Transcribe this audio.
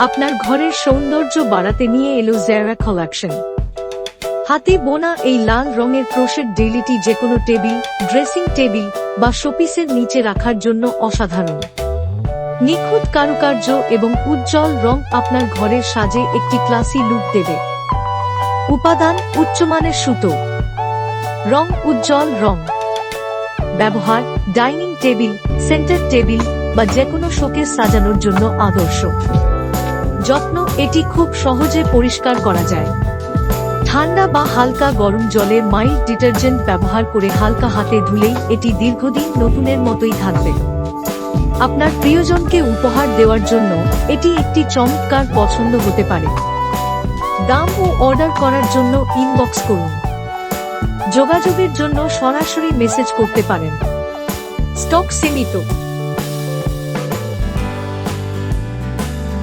আপনার ঘরের সৌন্দর্য বাড়াতে নিয়ে এলো জেরা কালেকশন হাতে বোনা এই লাল রঙের ক্রোশেট ডেলিটি যে কোনো টেবিল, ড্রেসিং টেবিল বা শোপিসের নিচে রাখার জন্য অসাধারণ। নিখুঁত কারুকার্য এবং উজ্জ্বল রং আপনার ঘরের সাজে একটি ক্লাসি লুক দেবে। উপাদান উচ্চমানের সুতো। রং উজ্জ্বল রং। ব্যবহার, ডাইনিং টেবিল, সেন্টার টেবিল বা যেকোনো শোকেস সাজানোর জন্য আদর্শ। যত্ন এটি খুব সহজে পরিষ্কার করা যায়। ঠান্ডা বা হালকা গরম জলে মাইল্ড ডিটারজেন্ট ব্যবহার করে হালকা হাতে ধুলেই এটি দীর্ঘদিন নতুনের মতোই থাকবে। আপনার প্রিয়জনকে উপহার দেওয়ার জন্য এটি একটি চমৎকার পছন্দ হতে পারে। দাম ও অর্ডার করার জন্য ইনবক্স করুন। যোগাযোগের জন্য সরাসরি মেসেজ করতে পারেন। স্টক সীমিত।